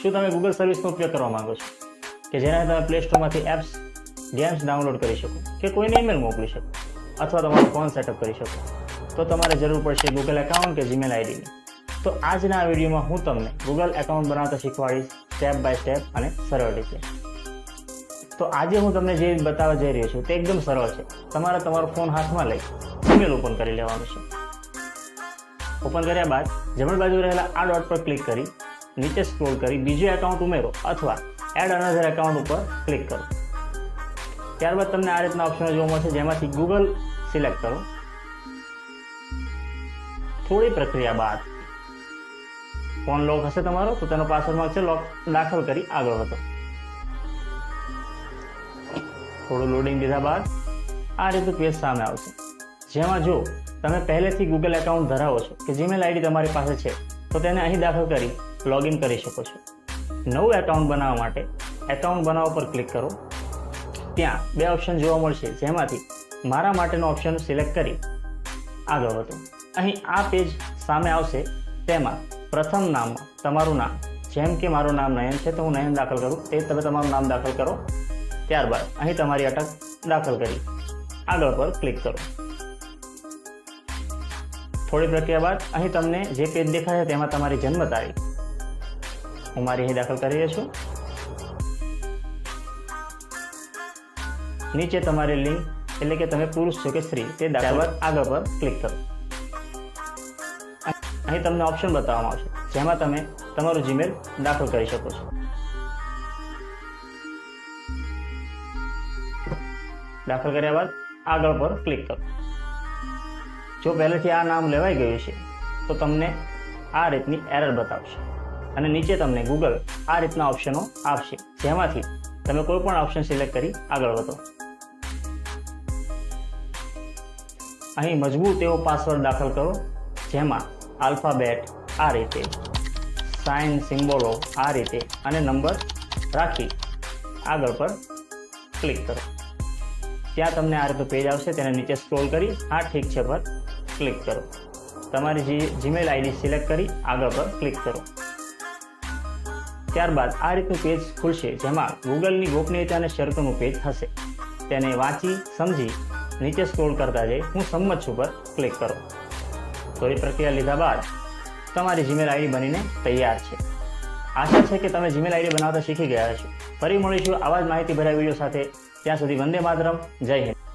શું તમે ગૂગલ સર્વિસનો ઉપયોગ કરવા માંગો છો? કે જેના તમે પ્લે સ્ટોરમાંથી એપ્સ ગેમ્સ ડાઉનલોડ કરી શકો? કે કોઈને ઈમેલ મોકલી શકો? અથવા તમારો ફોન સેટઅપ કરી શકો? તો તમારે જરૂર પડશે ગૂગલ એકાઉન્ટ કે જીમેલ આઈડીની તો આજના આ વિડીયોમાં હું તમને ગૂગલ એકાઉન્ટ બનાવતા શીખવાડીશ સ્ટેપ બાય સ્ટેપ અને સરળ રીતે. તો આજે હું તમને જે બતાવવા જઈ રહ્યો છું તે એકદમ સરળ છે. તમારે તમારો ફોન હાથમાં લઈ ઈમેલ ઓપન કરી લેવાનું છે. ઓપન કર્યા બાદ જમણ બાજુ રહેલા આ ડોટ પર ક્લિક કરી નીચે સ્ક્રોલ કરી બીજું એકાઉન્ટ ઉમેરો અથવા એડ અનધર એકાઉન્ટ ઉપર ક્લિક કરો. ત્યારબાદ તમને આ રીતના ઓપ્શનો જોવા મળશે, જેમાંથી ગૂગલ સિલેક્ટ કરો. થોડી પ્રક્રિયા બાદ ફોન લોક હશે તમારો, તો તેનો પાસવર્ડ માંગશે લોક દાખલ કરી આગળ વધો. થોડું લોડિંગ લીધા બાદ આ રીતનું પેજ સામે આવશે. જેમાં જો તમે પહેલેથી ગૂગલ એકાઉન્ટ ધરાવો છો કે જીમેલ આઈડી તમારી પાસે છે, તો તેને અહીં દાખલ કરી લોગિન કરી શકો છો. નવું એકાઉન્ટ બનાવવા માટે એકાઉન્ટ બનાવવા પર ક્લિક કરો. ત્યાં બે ઓપ્શન જોવા મળશે, જેમાંથી મારા માટેનો ઓપ્શન સિલેક્ટ કરી આગળ વધો. અહીં આ પેજ સામે આવશે, તેમાં પ્રથમ નામમાં તમારું નામ, જેમ કે મારું નામ નયન છે તો હું નયન દાખલ કરું, તે તમે તમારું નામ દાખલ કરો. ત્યારબાદ અહીં તમારી અટક દાખલ કરી આગળ પર ક્લિક કરો. થોડી પ્રક્રિયા બાદ અહીં તમને જે પેજ દેખાય છે તેમાં તમારી જન્મ તારીખ હું મારી અહીં દાખલ કરી રહ્યો છું. નીચે તમારી લિંક એટલે કે તમે પુરુષ છો કે સ્ત્રી તે ત્યારબાદ આગળ પર ક્લિક કરો. અહીં તમને ઓપ્શન બતાવવામાં આવશે જેમાં તમે તમારું જીમેલ દાખલ કરી શકો છો. દાખલ કર્યા બાદ આગળ પર ક્લિક કરો. જો પહેલેથી આ નામ લેવાઈ ગયું છે તો તમને આ રીતની એરર બતાવશે. અને નીચે તમને ગૂગલ આ રીતના ઓપ્શનો આપશે. જેમાંથી તમે કોઈ પણ ઓપ્શન સિલેક્ટ કરી આગળ વધો. અહીં મજબૂત એવો પાસવર્ડ દાખલ કરો, જેમાં આલ્ફાબેટ આ રીતે સાઇન સિમ્બોલો આ રીતે અને નંબર રાખી આગળ પર ક્લિક કરો. ત્યાં તમને આ રીતનું પેજ આવશે, તેને નીચે સ્ક્રોલ કરી આ ઠીક છે, પર ક્લિક કરો. તમારી જે જીમેલ આઈડી સિલેક્ટ કરી, આગળ પર ક્લિક કરો. ત્યારબાદ આ રીતનું પેજ ખુલશે, જેમાં ગૂગલની ગોપનીયતા અને શરતોનું પેજ હશે તેને વાંચી, સમજી, નીચે સ્ક્રોલ કરતા જઈ હું સંમત છું પર ક્લિક કરો. તો એ પ્રક્રિયા લીધા બાદ તમારી જીમેલ આઈડી બનીને તૈયાર છે. આશા છે કે તમે જીમેલ આઈડી બનાવતા શીખી ગયા છો ફરી મળીશું આવા જ માહિતી ભર્યા વીડિયો સાથે. ત્યાં સુધી વંદે માતરમ. જય હિન્દ.